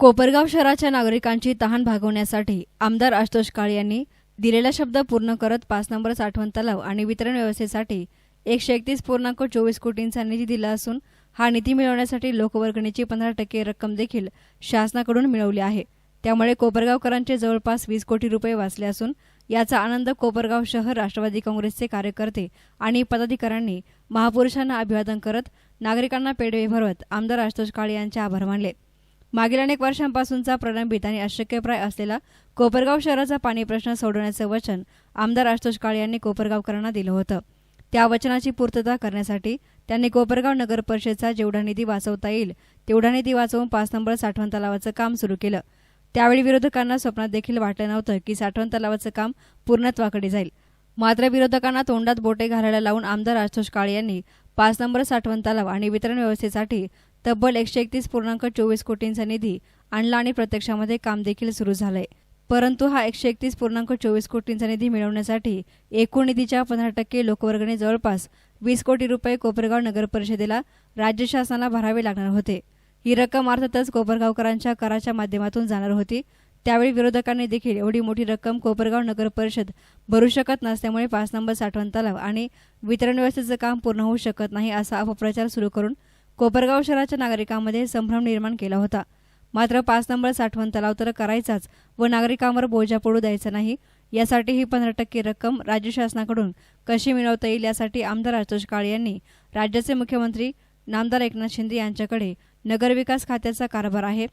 कोपरगाव शहराच्या नागरिकांची तहान भागवण्यासाठी आमदार आशुतोष काळे यांनी दिलेला शब्द पूर्ण करत पाच नंबर साठवण तलाव आणि वितरण व्यवस्थेसाठी एकशे एकतीस पूर्णांक चोवीस कोटींचा निधी दिला असून हा निधी मिळवण्यासाठी लोकवर्गणीची पंधरा टक्के रक्कम देखील शासनाकडून मिळवली आहे. त्यामुळे कोपरगावकरांचे जवळपास वीस कोटी रुपये वाचले असून याचा आनंद कोपरगाव शहर राष्ट्रवादी काँग्रेसचे कार्यकर्ते आणि पदाधिकाऱ्यांनी महापुरुषांना अभिवादन करत नागरिकांना पेढे भरवत आमदार आशुतोष काळे यांचे आभार मानले. मागील अनेक वर्षांपासूनचा प्रलंबित आणि अशक्यप्राय असलेला कोपरगाव शहराचा पाणी प्रश्न सोडवण्याचं वचन आमदार आशुतोष काळे यांनी कोपरगावकरांना दिलं होतं. त्या वचनाची पूर्तता करण्यासाठी त्यांनी कोपरगाव नगर परिषदेचा जेवढा निधी वाचवता येईल तेवढा निधी वाचवून पाच नंबर साठवण तलावाचं काम सुरू केलं. त्यावेळी विरोधकांना स्वप्नात देखील वाटलं नव्हतं की साठवण तलावाचं काम पूर्णत्वाकडे जाईल. मात्र विरोधकांना तोंडात बोटे घालायला लावून आमदार आशुतोष काळे यांनी पाच नंबर साठवण तलाव आणि वितरण व्यवस्थेसाठी तब्बल एकशे एकतीस पूर्णांक चोवीस कोटींचा निधी आणला आणि प्रत्यक्षामध्ये काम देखील सुरू झालंय. परंतु हा एकशे एकतीस पूर्णांक चोवीस कोटींचा निधी मिळवण्यासाठी एकूण निधीच्या पंधरा टक्के लोकवर्गणी जवळपास वीस कोटी रुपये कोपरगाव नगर परिषदेला राज्य शासनाला भरावे लागणार होते. ही रक्कम अर्थातच कोपरगावकरांच्या कराच्या माध्यमातून जाणार होती. त्यावेळी विरोधकांनी देखील एवढी मोठी रक्कम कोपरगाव नगर परिषद भरू शकत नसल्यामुळे पाच नंबर साठवण तलाव आणि वितरण व्यवस्थेचं काम पूर्ण होऊ शकत नाही असा अपप्रचार सुरू करून कोपरगाव शहराच्या नागरिकांमध्ये संभ्रम निर्माण केला होता. मात्र पाच नंबर साठवण तलाव तर करायचाच व नागरिकांवर बोजा पडू द्यायचा नाही यासाठी ही पंधरा टक्के रक्कम राज्य शासनाकडून कशी मिळवता येईल यासाठी आमदार आशुतोष काळे यांनी राज्याचे मुख्यमंत्री नामदार एकनाथ शिंदे यांच्याकडे नगरविकास खात्याचा कारभार आहे.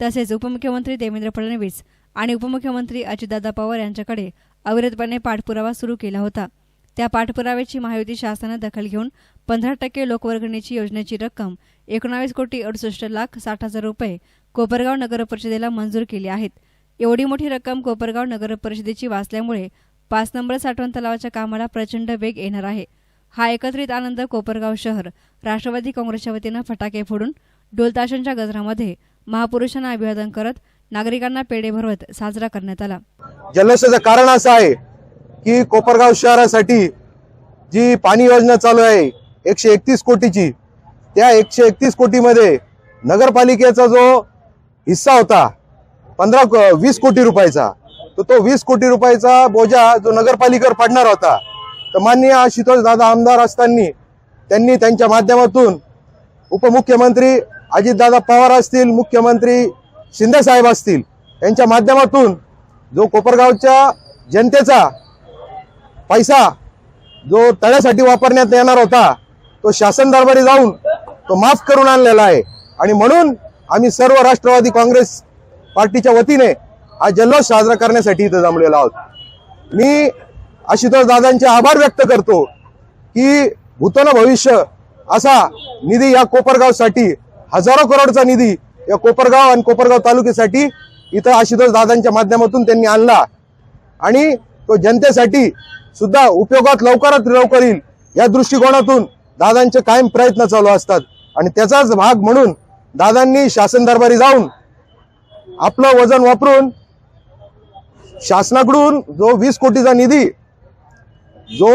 तसेच उपमुख्यमंत्री देवेंद्र फडणवीस आणि उपमुख्यमंत्री अजितदादा पवार यांच्याकडे अविरतपणे पाठपुरावा सुरू केला होता. त्या पाठपुराव्याची महायुती शासनानं दखल घेऊन पंधरा टक्के लोकवर्गणीची योजनेची रक्कम एकोणावीस कोटी अडुसष्ट लाख साठ हजार रुपये कोपरगाव नगर परिषदेला मंजूर केली आहेत. एवढी मोठी रक्कम कोपरगाव नगर परिषदेची वाचल्यामुळे पाच नंबर साठवण तलावाच्या कामाला प्रचंड वेग येणार आहे. हा एकत्रित आनंद कोपरगाव शहर राष्ट्रवादी काँग्रेसच्या वतीनं फटाके फोडून ढोलताशांच्या गजरामध्ये महापुरुषांना अभिवादन करत नागरिकांना पेढे भरवत साजरा करण्यात आला. जल्लोषाचं कारण असं आहे की कोपरगाव शहरासाठी जी पाणी योजना चालू आहे एकशे एकतीस कोटीची. त्या एकशे एकतीस कोटीमध्ये नगरपालिकेचा जो हिस्सा होता पंधरा वीस कोटी रुपयाचा तर तो वीस कोटी रुपयाचा बोजा जो नगरपालिकेवर पडणार होता. तर माननीय आशुतोष दादा आमदार असताना त्यांनी त्यांच्या माध्यमातून उपमुख्यमंत्री अजितदादा पवार असतील मुख्यमंत्री शिंदे साहेब असतील यांच्या माध्यमातून जो कोपरगावच्या जनतेचा पैसा जो तळ्यासाठी वापरण्यात येणार होता तो शासन दरबारी जाऊन तो माफ करून आणलेला आहे. आणि म्हणून आम्ही सर्व राष्ट्रवादी काँग्रेस पार्टीच्या वतीने हा जल्लोष साजरा करण्यासाठी इथं जमलेलो आहोत. मी आशुतोष दादांचे आभार व्यक्त करतो की भूतन भविष्य असा निधी या कोपरगावसाठी हजारो करोडचा निधी या कोपरगाव आणि कोपरगाव तालुक्यासाठी इथं आशुतोष दादांच्या माध्यमातून त्यांनी आणला. आणि तो जनतेसाठी सुद्धा उपयोगात लवकरात लवकर येईल या दृष्टिकोनातून दादांचे कायम प्रयत्न चालू असतात. आणि त्याचाच भाग म्हणून दादांनी शासन दरबारी जाऊन आपलं वजन वापरून शासनाकडून जो वीस कोटीचा निधी जो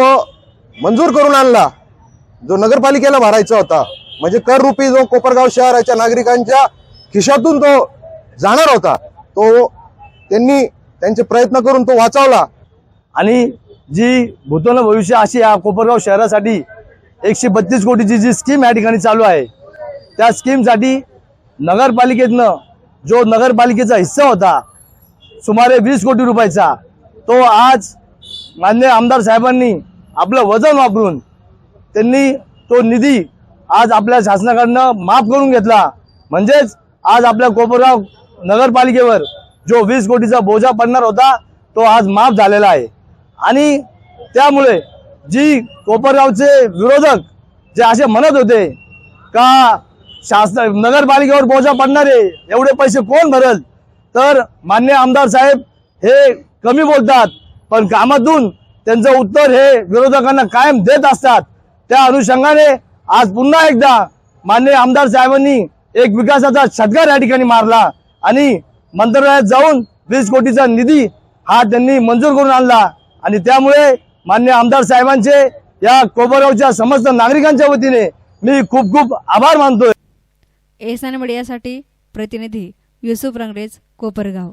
मंजूर करून आणला जो नगरपालिकेला भरायचा होता म्हणजे कर रुपी जो कोपरगाव शहराच्या नागरिकांच्या खिशातून तो जाणार होता तो त्यांनी त्यांचे प्रयत्न करून तो वाचवला. आणि जी भूतोन भविष्य अशी या कोपरगाव शहरासाठी एकशे बत्तीस कोटीची जी स्कीम या ठिकाणी चालू आहे. त्या स्कीमसाठी नगरपालिकेतनं जो नगरपालिकेचा हिस्सा होता सुमारे वीस कोटी रुपयाचा तो आज मान्य आमदार साहेबांनी आपलं वजन वापरून त्यांनी तो निधी आज आपल्या शासनाकडनं माफ करून घेतला. म्हणजेच आज आपल्या कोपरगाव नगरपालिकेवर जो वीस कोटीचा बोजा पडणार होता तो आज माफ झालेला आहे. आणि त्यामुळे जी कोपरगावचे विरोधक जे असे म्हणत होते का शासन नगरपालिकेवर बोजा पडणार आहे एवढे पैसे कोण भरल? तर मान्य आमदार साहेब हे कमी बोलतात पण कामातून त्यांचं उत्तर हे विरोधकांना कायम देत असतात. त्या अनुषंगाने आज पुन्हा एकदा मान्य आमदार साहेबांनी एक विकासाचा षटकार या ठिकाणी मारला आणि मंत्रालयात जाऊन वीस कोटीचा निधी हा त्यांनी मंजूर करून आणला. आणि त्यामुळे मान्य आमदार साहेबांचे या कोपरगावच्या समस्त नागरिकांच्या वतीने मी खूप खूप आभार मानतोय. एस एन मीडियासाठी प्रतिनिधी युसुफ रंगरेज कोपरगाव.